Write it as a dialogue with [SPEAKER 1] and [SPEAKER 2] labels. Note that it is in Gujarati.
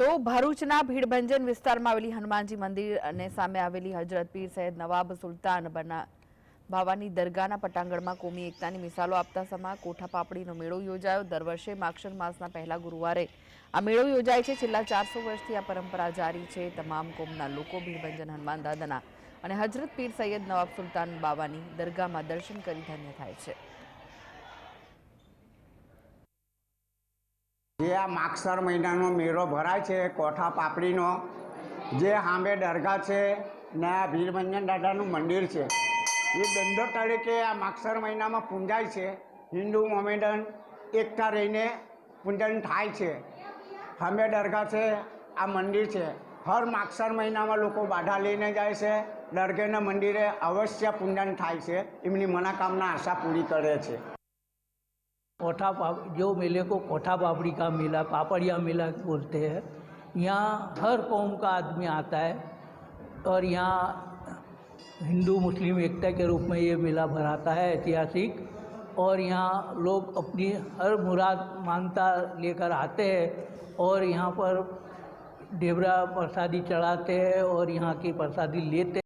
[SPEAKER 1] તો ભરૂચના ભીડભંજન વિસ્તારમાં આવેલી હનુમાનજી મંદિર અને સામે આવેલી હજરત સૈયદ નવાબ સુલતાન બના ભાવાની દરગાહના પટાંગણમાં કોમી એકતાની મિસાલો આપતા સમા કોઠા પાપડીનો મેળો યોજાયો. દર વર્ષે માક્ષર માસના પહેલા ગુરુવારે આ મેળો યોજાય છે. છેલ્લા ચારસો વર્ષથી આ પરંપરા જારી છે. તમામ કોમના લોકો ભીડભંજન હનુમાન દાદાના અને હજરત પીર સૈયદ નવાબ સુલતાન બાવાની દરગાહમાં દર્શન કરી ધન્ય થાય છે.
[SPEAKER 2] જે આ માગસર મહિનાનો મેળો ભરાય છે, કોઠા પાપડીનો, જે હાંબે દરગાહ છે ને આ ભીરભંજન દાદાનું મંદિર છે. એ દંડો તરીકે આ માગસર મહિનામાં પૂંજાય છે. હિન્દુ મોમેડન એકતા રહીને પૂજન થાય છે. હાંબે દરગાહ છે, આ મંદિર છે. હર માગસર મહિનામાં લોકો બાધા લઈને જાય છે. દરગાહના મંદિરે અવશ્ય પૂજન થાય છે. એમની મનોકામના આશા પૂરી કરે છે.
[SPEAKER 3] कोठा पाप जो मेले को कोठा पापड़ी का मेला, पापड़िया मेला बोलते हैं, यहाँ हर कौम का आदमी आता है और यहाँ हिंदू, मुस्लिम एकता के रूप में ये मेला भराता है ऐतिहासिक और यहाँ लोग अपनी हर मुराद मानता लेकर आते हैं और यहाँ पर डेबरा प्रसादी चढ़ाते हैं और यहाँ की प्रसादी लेते